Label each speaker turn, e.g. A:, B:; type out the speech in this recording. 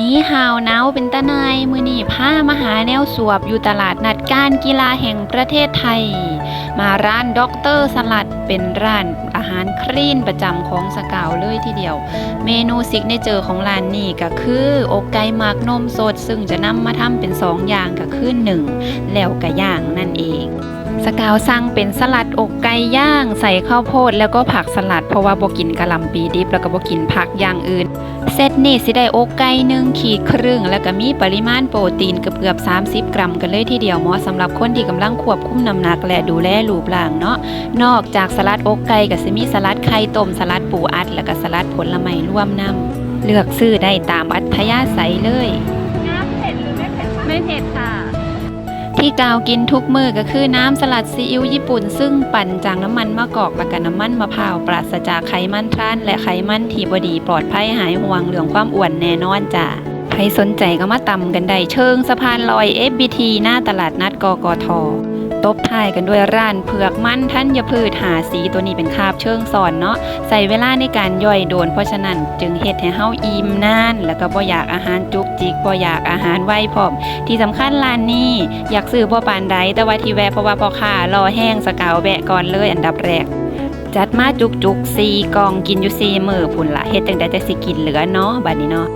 A: นี้ฮาวหนาวเป็นตะนายมือนี่ผ้ามหาแนวสวบอยู่ตลาดนัดการกีฬาแห่งประเทศไทย มาร้านด็อกเตอร์สลัดเป็นร้านอาหารคลีนประจำของสกาวเลยทีเดียว เมนูซิกเนเจอร์ของร้านนี้ก็คือ อกไก่หมักนมสด ซึ่งจะนำมาทำเป็นสองอย่างก็คือหนึ่งแล้วก็ย่างนั่นเอง สกาวสั่งเป็นสลัดอกไก่ย่าง ใส่ข้าวโพดแล้วก็ผักสลัดเพราะว่าบ่กินกะหล่ำปีดิบแล้วก็บ่กินผักอย่างอื่น เซตนี่สิได้อกไก่หนึ่งขีดครึ่ง แล้วก็มีปริมาณโปรตีนเกือบๆ30 กรัมกันเลยทีเดียวเหมาะสำหรับคนที่กำลังควบคุมน้ำหนักและดูแลรูปร่างเนาะนอกจากสลัดอกไก่ก็สิมีสลัดไข่ต้มสลัดปูอัด แล้วก็สลัดผลไม้รวมนํเลือกซื้อได้ตามอัธยาศัยเลย
B: น้ำเผ็ดหรือไม่เผ็ดคะไม่เผ็ดค่ะ
A: ที่กาวกินทุกมือก็คือน้ำสลัดซีอิ๊วญี่ปุ่น ซึ่งปั่นจากน้ำมันมะกอกและก็น้ำมันมะพร้าวปราศจากไขมันทราน และไขมันที่บดีปลอดภัยหายห่วงเหลืองความอ้วนแน่นอนจ้ะใครสนใจก็มาตำกันได้เชิงสะพานลอย FBT หน้าตลาดนัดกกทต บท้ายกันด้วยร้านเผือกมันท่านยพืชหาสีตัวนี้เป็นคาบเชิงสอนเนาะใส่เวลาในการย่อยโดน เพราะฉะนั้นจึงเฮ็ดให้เฮาอิ่มนาน แล้วก็บ่อยากอาหารจุกจิกบ่อยากอาหารไวพร้อมที่สำคัญร้านนี้อยากซื้อบ่ปานใดแต่ว่าที่แวะเพราะว่าพ่อค้ารอแห้งสกาวแวะก่อนเลยอันดับแรกจัดมาจุกๆ4กล่องกินอยู่4มื้อพุ่นละเฮ็ดจังได๋จะสิกินเหลือเนาะบัดนี้เนาะ